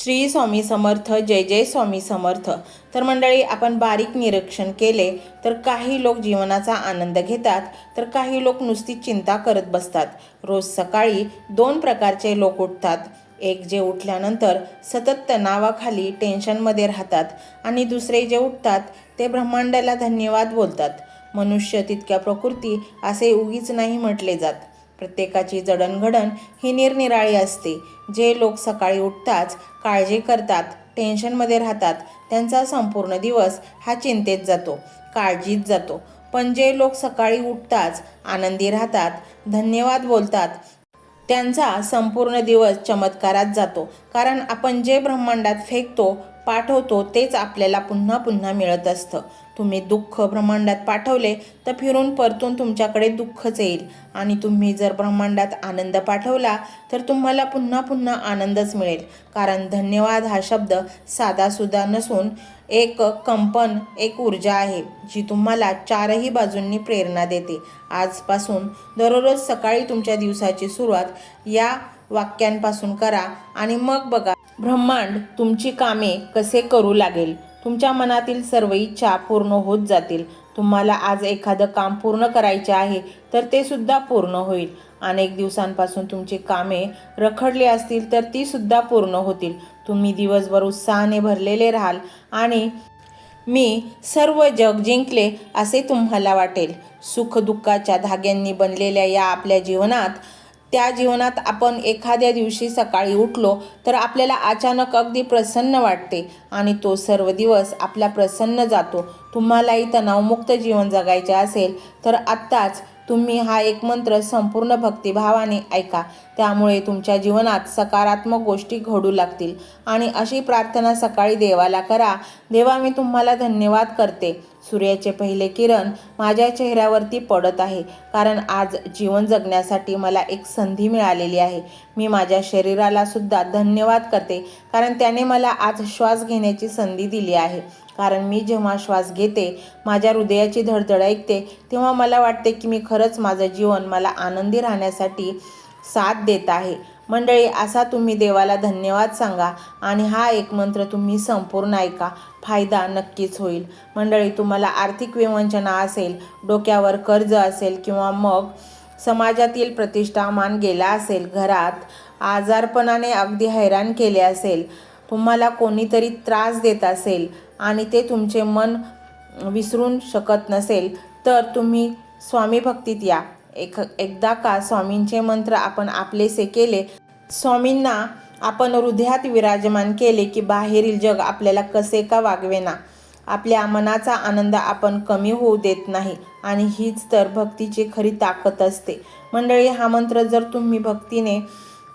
श्री स्वामी समर्थ जय जय स्वामी समर्थ. तर मंडळी आपण बारीक निरीक्षण केले तर काही लोक जीवनाचा आनंद घेतात तर काही लोक नुसती चिंता करत बसतात. रोज सकाळी दोन प्रकारचे लोक उठतात. एक जे उठल्यानंतर सतत तणावाखाली टेन्शनमध्ये राहतात आणि दुसरे जे उठतात ते ब्रह्मांडाला धन्यवाद बोलतात. मनुष्य तितक्या प्रकृती असे उगीच नाही म्हटले जात. प्रत्येकाची जडणघडण ही निरनिराळी असते. जे लोक सकाळी उठताच काळजी करतात टेन्शनमध्ये राहतात त्यांचा संपूर्ण दिवस हा चिंतेत जातो काळजीत जातो. पण जे लोक सकाळी उठताच आनंदी राहतात धन्यवाद बोलतात त्यांचा संपूर्ण दिवस चमत्कारात जातो. कारण आपण जे ब्रह्मांडात फेकतो पाठवतो तेच आपल्याला पुन्हा पुन्हा मिळत असतं. तुम्ही दुःख ब्रह्मांडात पाठवले तर फिरून परतून तुमच्याकडे दुःखच येईल. आणि तुम्ही जर ब्रह्मांडात आनंद पाठवला तर तुम्हाला पुन्हा पुन्हा आनंदच मिळेल. कारण धन्यवाद हा शब्द साधासुद्धा नसून एक कंपन एक ऊर्जा आहे जी तुम्हाला चारही बाजूंनी प्रेरणा देते. आजपासून दररोज सकाळी तुमच्या दिवसाची सुरुवात या वाक्यांपासून करा आणि मग बघा ब्रह्मांड तुमची कामे कसे करू लागेल. तुमच्या मनातील सर्व इच्छा पूर्ण होत जातील. तुम्हाला आज एखादं काम पूर्ण करायचे आहे तर ते सुद्धा पूर्ण होईल. अनेक दिवसांपासून तुमची कामे रखडली असतील तर ती सुद्धा पूर्ण होतील. तुम्ही दिवसभर उत्साहाने भरलेले राहाल आणि मी सर्व जग जिंकले असे तुम्हाला वाटेल. सुखदुःखाच्या धाग्यांनी बनलेल्या या आपल्या जीवनात त्या जीवनात आपण एखाद्या दिवशी सकाळी उठलो तर आपल्याला अचानक अगदी प्रसन्न वाटते आणि तो सर्व दिवस आपला प्रसन्न जातो. तुम्हालाही तणावमुक्त जीवन जगायचे असेल तर आत्ताच तुम्ही हा एक मंत्र संपूर्ण भक्तिभावाने ऐका. त्यामुळे तुमच्या जीवनात सकारात्मक गोष्टी घडू लागतील. आणि अशी प्रार्थना सकाळी देवाला करा. देवा मी तुम्हाला धन्यवाद करते. सूर्याचे पहिले किरण माझ्या चेहऱ्यावरती पडत आहे. कारण आज जीवन जगण्यासाठी मला एक संधी मिळालेली आहे. मी माझ्या शरीराला सुद्धा धन्यवाद करते. कारण त्याने मला आज श्वास घेण्याची संधी दिली आहे. कारण मी जेव्हा श्वास घेते माझ्या हृदयाची धडधड ऐकते तेव्हा मला वाटते की मी खरंच माझं जीवन मला आनंदी राहण्यासाठी साथ देत आहे. मंडळी असा तुम्ही देवाला धन्यवाद सांगा आणि हा एक मंत्र तुम्ही संपूर्ण ऐका. फायदा नक्कीच होईल. मंडळी तुम्हाला आर्थिक विवंचना असेल डोक्यावर कर्ज असेल किंवा मग समाजातील प्रतिष्ठा मान गेला असेल घरात आजारपणाने अगदी हैराण केले असेल तुम्हाला कोणीतरी त्रास देत असेल आणि ते तुमचे मन विसरून शकत नसेल तर तुम्ही स्वामी भक्तीत या. एक एकदा का स्वामींचे मंत्र आपण आपलेसे केले स्वामींना आपण हृदयात विराजमान केले की बाहेरील जग आपल्याला कसे का वागवेना? आपल्या मनाचा आनंद आपण कमी होऊ देत नाही आणि हीच तर भक्तीची खरी ताकद असते. मंडळी हा मंत्र जर तुम्ही भक्तीने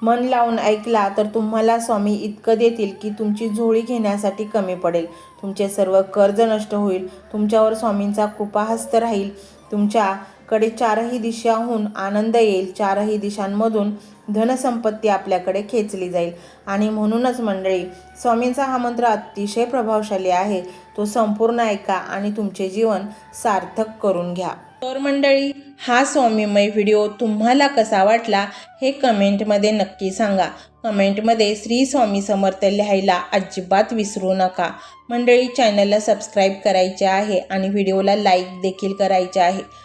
मन लावून ऐकला तर तुम्हाला स्वामी इतकं देतील की तुमची झोळी घेण्यासाठी कमी पडेल. तुमचे सर्व कर्ज नष्ट होईल. तुमच्यावर स्वामींचा कृपाहस्त राहील. तुमच्या कडे चारही दिशाहून आनंद येईल. चारही दिशांमधून धनसंपत्ती आपल्याकडे खेचली जाईल. आणि म्हणूनच मंडळी स्वामींचा हा मंत्र अतिशय प्रभावशाली आहे. तो संपूर्ण ऐका आणि तुमचे जीवन सार्थक करून घ्या. तर मंडळी हा स्वामीमय व्हिडिओ तुम्हाला कसा वाटला हे कमेंटमध्ये नक्की सांगा. कमेंटमध्ये श्री स्वामी समर्थ लिहायला अजिबात विसरू नका. मंडळी चॅनलला सबस्क्राईब करायचे आहे आणि व्हिडिओला लाईक देखील करायचे आहे.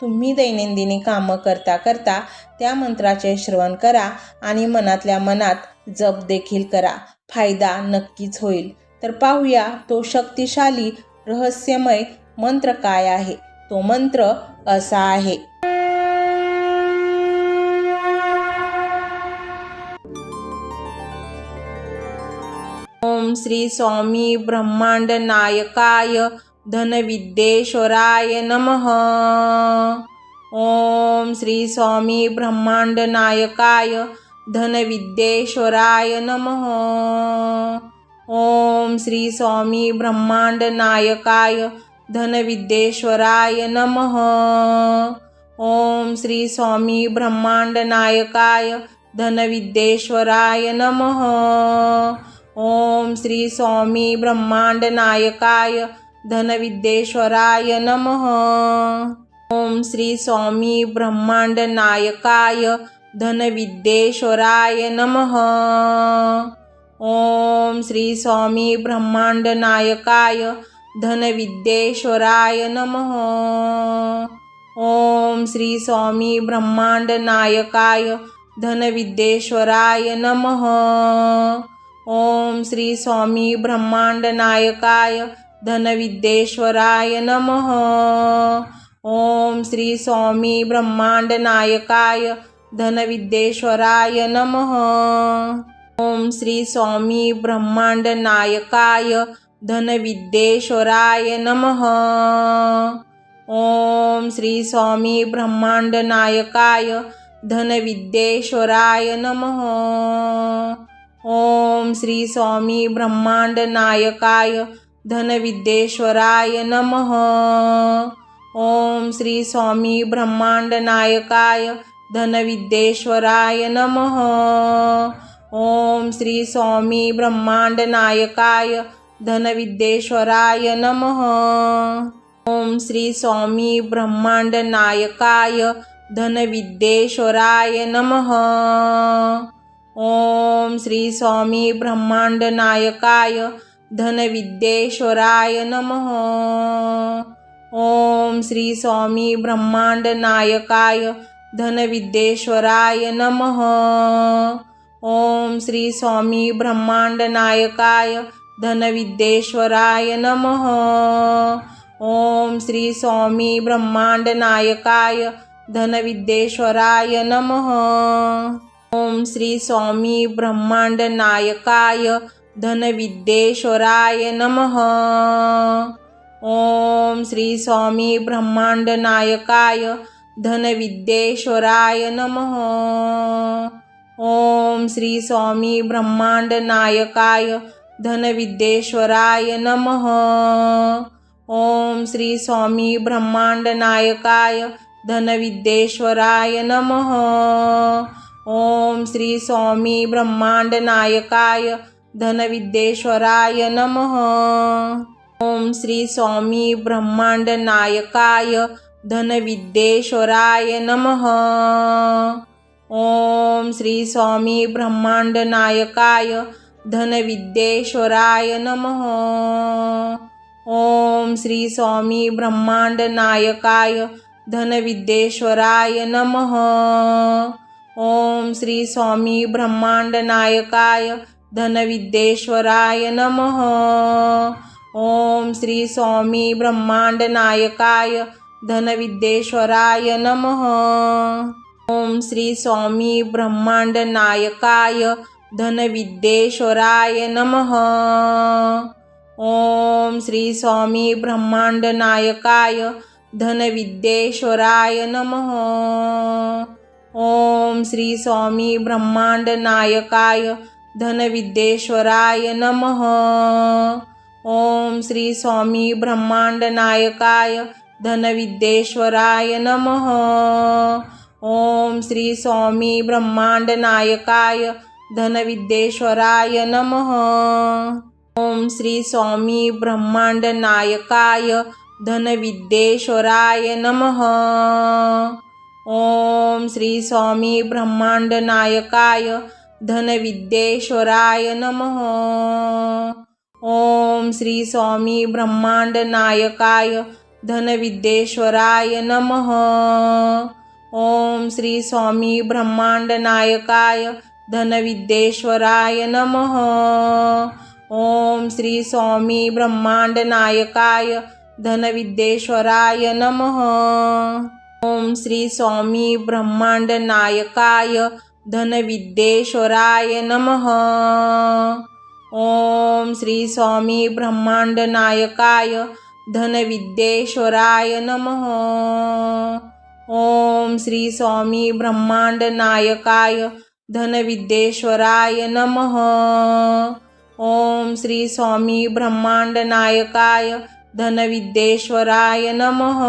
तुम्ही दैनंदिनी कामं करता करता त्या मंत्राचे श्रवण करा आणि मनातल्या मनात जप देखील करा. फायदा नक्कीच होईल. तर पाहूया तो शक्तिशाली रहस्यमय मंत्र काय आहे? तो मंत्र असा आहे. ओम श्री स्वामी ब्रह्मांड नायकाय धनविद्येश्वराय नमः। ओम श्री स्वामी ब्रह्मांड नायकाय धनविद्येश्वराय नमः। ओम श्री स्वामी ब्रह्मांड नायकाय धनविद्येश्वराय नमः। ओम श्री स्वामी ब्रह्मांड नायकाय धनविद्येश्वराय नमः। ओम श्री स्वामी ब्रह्मांड नायकाय धनविद्येश्वराय नमः। ओम श्री स्वामी ब्रह्मांड नायकाय धनविद्येश्वराय नमः। ओम श्री स्वामी ब्रह्मांड नायकाय धनविद्येश्वराय नमः। ओम श्री स्वामी ब्रह्मांड नायकाय धनविद्येश्वराय नमः। ओम श्री स्वामी ब्रह्मांड नायकाय धनविद्येश्वराय नमः। ओम श्री स्वामी ब्रह्मांड नायकाय धनविद्येश्वराय नमः। ओम श्री स्वामी ब्रह्मांड नायकाय धनविद्येश्वराय नमः। ओम श्री स्वामी ब्रह्मांड नायकाय धनविद्येश्वराय नमः। ओम श्री स्वामी ब्रह्मांड नायकाय धनविद्येश्वराय नमः। ओम श्री स्वामी ब्रह्मांड नायकाय धनविद्येश्वराय नमः। ओम श्री स्वामी ब्रह्मांड नायकाय धनविद्येश्वराय नमः। ओम श्री स्वामी ब्रह्मांड नायकाय धनविद्येश्वराय नमः। ओम श्री स्वामी ब्रह्मांड नायकाय धनविद्येश्वराय नमः। ओम श्री स्वामी ब्रह्मांड नायकाय धनविद्येश्वराय नमः। ओम श्री स्वामी ब्रह्मांड नायकाय धनविद्येश्वराय नमः। ओम श्री स्वामी ब्रह्मांड नायकाय धनविद्येश्वराय नमः। ओम श्री स्वामी ब्रह्मांड नायकाय धनविद्येश्वराय नमः। ओम श्री स्वामी ब्रह्मांड नायकाय धनविद्येश्वराय नमः। ओम श्री स्वामी ब्रह्मांड नायकाय धनविद्येश्वराय नमः। ओम श्री स्वामी ब्रह्मांड नायकाय धनविद्येश्वराय नमः। ओम श्री स्वामी ब्रह्मांड नायकाय धनविद्येश्वराय नमः। ओम श्री स्वामी ब्रह्मांड नायकाय धनविद्येश्वराय नमः। ओम श्री स्वामी ब्रह्मांड नायकाय धनविद्येश्वराय नमः। ओम श्री स्वामी ब्रह्मांड नायकाय धनविद्येश्वराय नमः। ओम श्री स्वामी ब्रह्मांड नायकाय धनविद्येश्वराय नमः। ओम श्री स्वामी ब्रह्मांड नायकाय धनविद्येश्वराय नमः। ओम श्री स्वामी ब्रह्मांड नायकाय धनविद्येश्वराय नमः। ओम श्री स्वामी ब्रह्मांड नायकाय धनविद्येश्वराय नमः। ओम श्री स्वामी ब्रह्मांड नायकाय धनविद्येश्वराय नमः। ओम श्री स्वामी ब्रह्मांड नायकाय धनविद्येश्वराय नमः। ओम श्री स्वामी ब्रह्मांड नायकाय धनविद्येश्वराय नमः। ओम श्री स्वामी ब्रह्मांड नायकाय धनविद्येश्वराय नमः। ओम श्री स्वामी ब्रह्मांड नायकाय धनविद्येश्वराय नमः। ओम श्री स्वामी ब्रह्मांड नायकाय धनविद्येश्वराय नमः। ओम श्री स्वामी ब्रह्मांड नायकाय धनविद्येश्वराय नमः। ओम श्री स्वामी ब्रह्मांड नायकाय धनविद्येश्वराय नमः। ओम श्री स्वामी ब्रह्मांड नायकाय धनविद्येश्वराय नमः। ओम श्री स्वामी ब्रह्मांड नायकाय धनविद्येश्वराय नमः। ओम श्री स्वामी ब्रह्मांड नायकाय धनविद्येश्वराय नमः। ओम श्री स्वामी ब्रह्मांड नायकाय धनविद्येश्वराय नमः।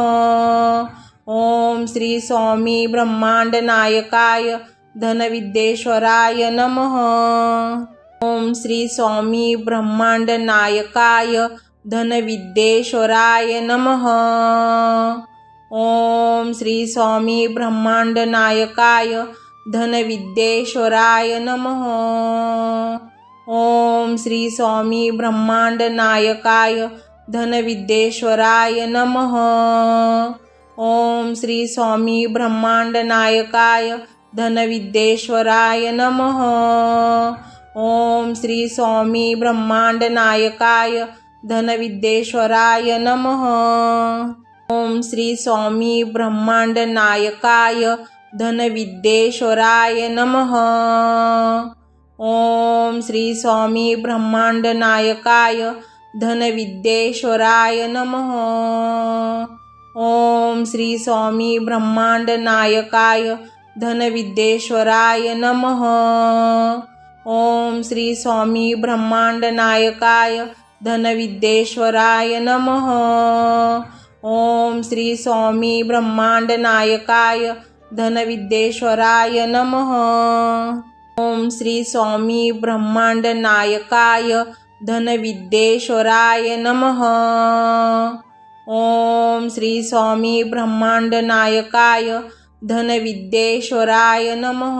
ओम श्री स्वामी ब्रह्मांड नायकाय धनविद्येश्वराय नमः। ओम श्री स्वामी ब्रह्मांड नायकाय धनविद्येश्वराय नमः। ओम श्री स्वामी ब्रह्मांड नायकाय धनविद्येश्वराय नमः। ओम श्री स्वामी ब्रह्मांड नायकाय धनविद्येश्वराय नमः। ओम श्री स्वामी ब्रह्मांड नायकाय धनविद्येश्वराय नमः। ओम श्री स्वामी ब्रह्मांड नायकाय धनविद्येश्वराय नमः। ओम श्री स्वामी ब्रह्मांड नायकाय धनविद्येश्वराय नमः। ओम श्री स्वामी ब्रह्मांड नायकाय धनविद्येश्वराय नमः। ओम श्री स्वामी ब्रह्मांड नायकाय धनविद्येश्वराय नमः। ओम श्री स्वामी ब्रह्मांड नायकाय धनविद्येश्वराय नमः। ओम श्री स्वामी ब्रह्मांड नायकाय धनविद्येश्वराय नमः। ओम श्री स्वामी ब्रह्मांड नायकाय धनविद्येश्वराय नमः। ओम श्री स्वामी ब्रह्मांड नायकाय धनविद्येश्वराय नमः।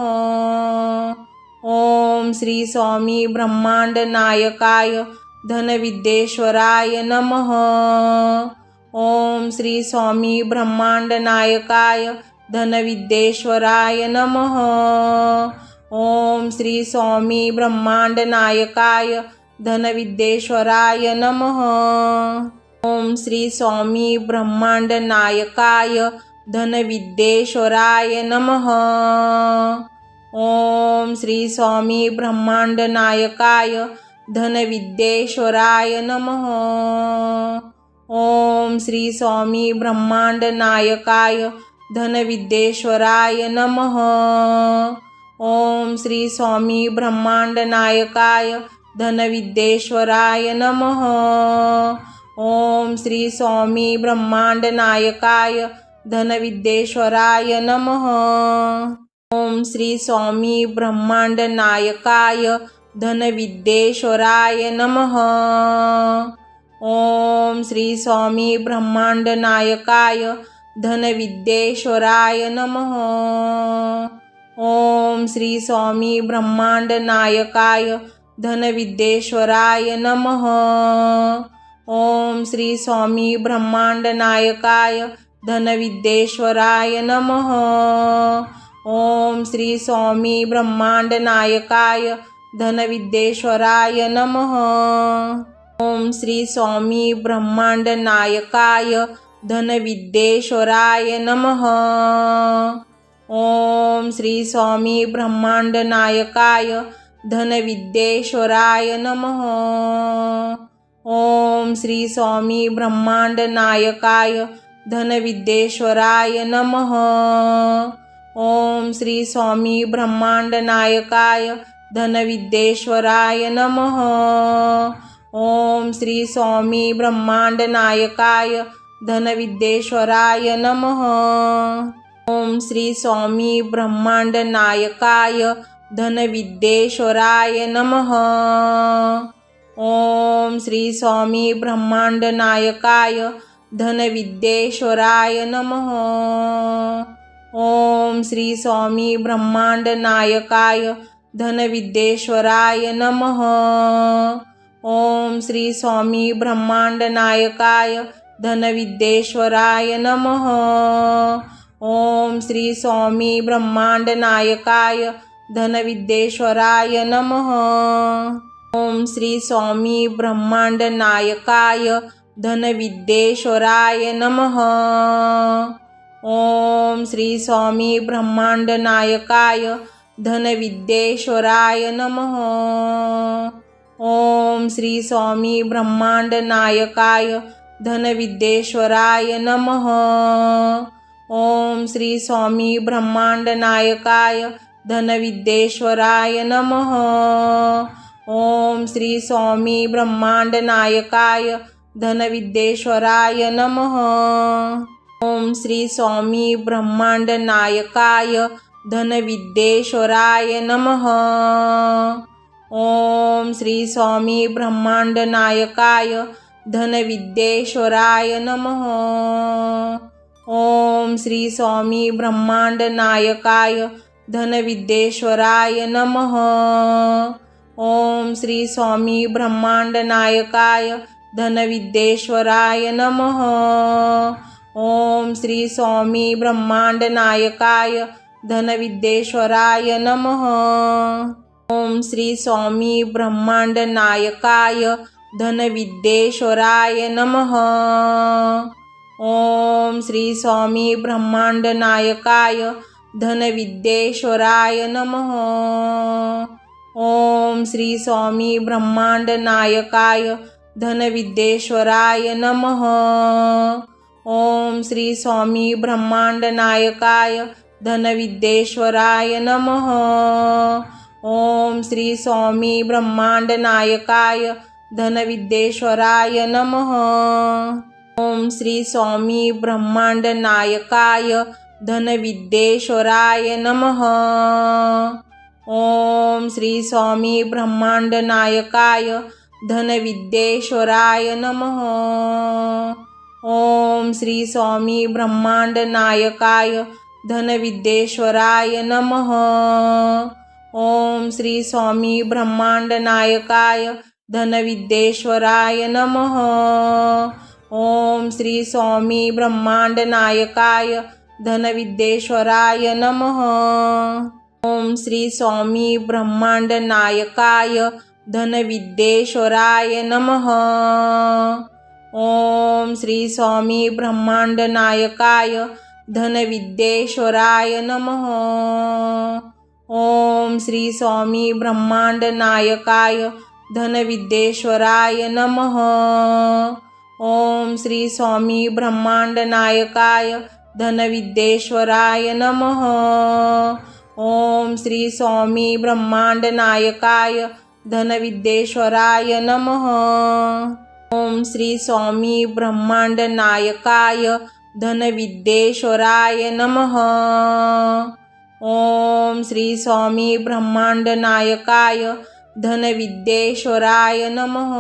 ओम श्री स्वामी ब्रह्मांड नायकाय धनविद्येश्वराय नमः। ओम श्री स्वामी ब्रह्मांड नायकाय धनविद्येश्वराय नमः। ओम श्री स्वामी ब्रह्मांड नायकाय धनविद्येश्वराय नमः। ओम श्री स्वामी ब्रह्मांड नायकाय धनविद्येश्वराय नमः। ओम श्री स्वामी ब्रह्मांड नायकाय धनविद्येश्वराय नमः। ओम श्री स्वामी ब्रह्मांड नायकाय धनविद्येश्वराय नमः। ओम श्री स्वामी ब्रह्मांड नायकाय धनविद्येश्वराय नमः। ओम श्री स्वामी ब्रह्मांड नायकाय धनविद्येश्वराय नमः। ओम श्री स्वामी ब्रह्मांड नायकाय धनविद्येश्वराय नमः। ओम श्री स्वामी ब्रह्मांड नायकाय धनविद्येश्वराय नमः। ओम श्री स्वामी ब्रह्मांड नायकाय धनविद्येश्वराय नमः। ओम श्री स्वामी ब्रह्मांड नायकाय धनविद्येश्वराय नमः। ओम श्री स्वामी ब्रह्मांड नायकाय धनविद्येश्वराय नमः। ओम श्री स्वामी ब्रह्मांड नायकाय धनविद्येश्वराय नमः। ओम श्री स्वामी ब्रह्मांड नायकाय धनविद्येश्वराय नमः। ओम श्री स्वामी ब्रह्मांड नायकाय धनविद्येश्वराय नमः। ओम श्री स्वामी ब्रह्मांड नायकाय धनविद्येश्वराय नमः। ओम श्री स्वामी ब्रह्मांड नायकाय धनविद्येश्वराय नमः। ओम श्री स्वामी ब्रह्मांड नायकाय धनविद्येश्वराय नमः। ओम श्री स्वामी ब्रह्मांड नायकाय धनविद्येश्वराय नमः। ओम श्री स्वामी ब्रह्मांड नायकाय धनविद्येश्वराय नमः। ओम श्री स्वामी ब्रह्मांड नायकाय धनविद्येश्वराय नमः। ओम श्री स्वामी ब्रह्मांड नायकाय धनविद्येश्वराय नमः। ओम श्री स्वामी ब्रह्मांड नायकाय धनविद्येश्वराय नमः। ओम श्री स्वामी ब्रह्मांड नायकाय धनविद्येश्वराय नमः। ओम श्री स्वामी ब्रह्मांड नायकाय धनविद्येश्वराय नमः। ओम श्री स्वामी ब्रह्मांड नायकाय धनविद्येश्वराय नमः। ओम श्री स्वामी ब्रह्मांड नायकाय धनविद्येश्वराय नमः। ओम श्री स्वामी ब्रह्मांड नायकाय धनविद्येश्वराय नमः। ओम श्री स्वामी ब्रह्मांड नायकाय धनविद्येश्वराय नमः। ओम श्री स्वामी ब्रह्मांड नायकाय धनविद्येश्वराय नमः। ओम श्री स्वामी ब्रह्मांड नायकाय धनविद्येश्वराय नमः। ओम श्री स्वामी ब्रह्मांड नायकाय धनविद्येश्वराय नमः। ओम श्री स्वामी ब्रह्मांड नायकाय धनविद्येश्वराय नमः। ओम श्री स्वामी ब्रह्मांड नायकाय धनविद्येश्वराय नमः। ओम श्री स्वामी ब्रह्मांड नायकाय धनविद्येश्वराय नमः। ओम श्री स्वामी ब्रह्मांड नायकाय धनविद्येश्वराय नमः। ओम श्री स्वामी ब्रह्मांड नायकाय धनविद्येश्वराय नमः। ओम श्री स्वामी ब्रह्मांड नायकाय धनविद्येश्वराय नमः। ओम श्री स्वामी ब्रह्मांड नायकाय धनविद्येश्वराय नमः। ओम श्री स्वामी ब्रह्मांड नायकाय धनविद्येश्वराय नमः। ओम श्री स्वामी ब्रह्मांड नायकाय धनविद्येश्वराय नमः। ओम श्री स्वामी ब्रह्मांड नायकाय धनविद्येश्वराय नमः। ओम श्री स्वामी ब्रह्मांड नायकाय धनविद्येश्वराय नमः। ओम श्री स्वामी ब्रह्मांड नायकाय धनविद्येश्वराय नमः। ओम श्री स्वामी ब्रह्मांड नायकाय धनविद्येश्वराय नमः। ओम श्री स्वामी ब्रह्मांड नायकाय धनविद्येश्वराय नमः। ओम श्री स्वामी ब्रह्मांड नायकाय धनविद्येश्वराय नमः। ओम श्री स्वामी ब्रह्मांड नायकाय धनविद्येश्वराय नमः। ओम श्री स्वामी ब्रह्मांड नायकाय धनविद्येश्वराय नमः।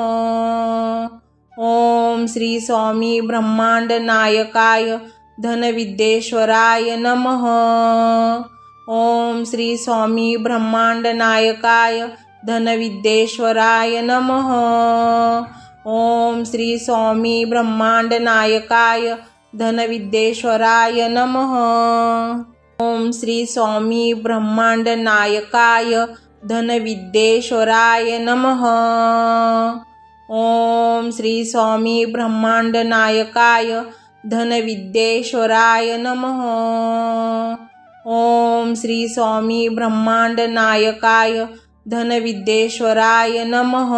ओम श्री स्वामी ब्रह्मांड नायकाय धनविद्येश्वराय नमः। ओम श्री स्वामी ब्रह्मांड नायकाय धनविद्येश्वराय नमः। ओम श्री स्वामी ब्रह्मांड नायकाय धनविद्येश्वराय नमः। ओम श्री स्वामी ब्रह्मांड नायकाय धनविद्येश्वराय नमः। ओम श्री स्वामी ब्रह्मांड नायकाय धनविद्येश्वराय नमः। ओम श्री स्वामी ब्रह्मांड नायकाय धनविद्येश्वराय नमः।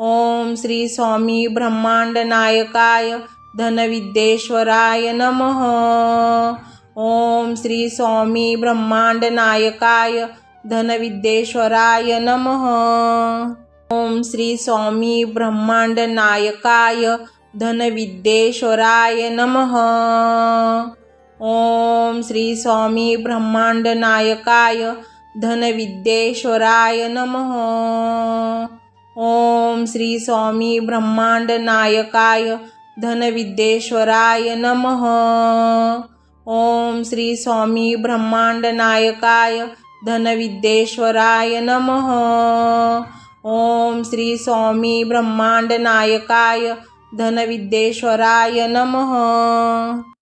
ओम श्री स्वामी ब्रह्मांड नायकाय धनविद्येश्वराय नमः। ओम श्री स्वामी ब्रह्मांड नायकाय धनविद्येश्वराय नमः। ओम श्री स्वामी ब्रह्मांड नायकाय धनविद्येश्वराय नमः। ओम श्री स्वामी ब्रह्मांड नायकाय धनविद्येश्वराय नमः। ओम श्री स्वामी ब्रह्मांड नायकाय धनविद्येश्वराय नमः। ओम श्री स्वामी ब्रह्मांड नायकाय धनविद्येश्वराय नमः। ओम श्री स्वामी ब्रह्मांड नायकाय धनविद्येश्वराय नमः।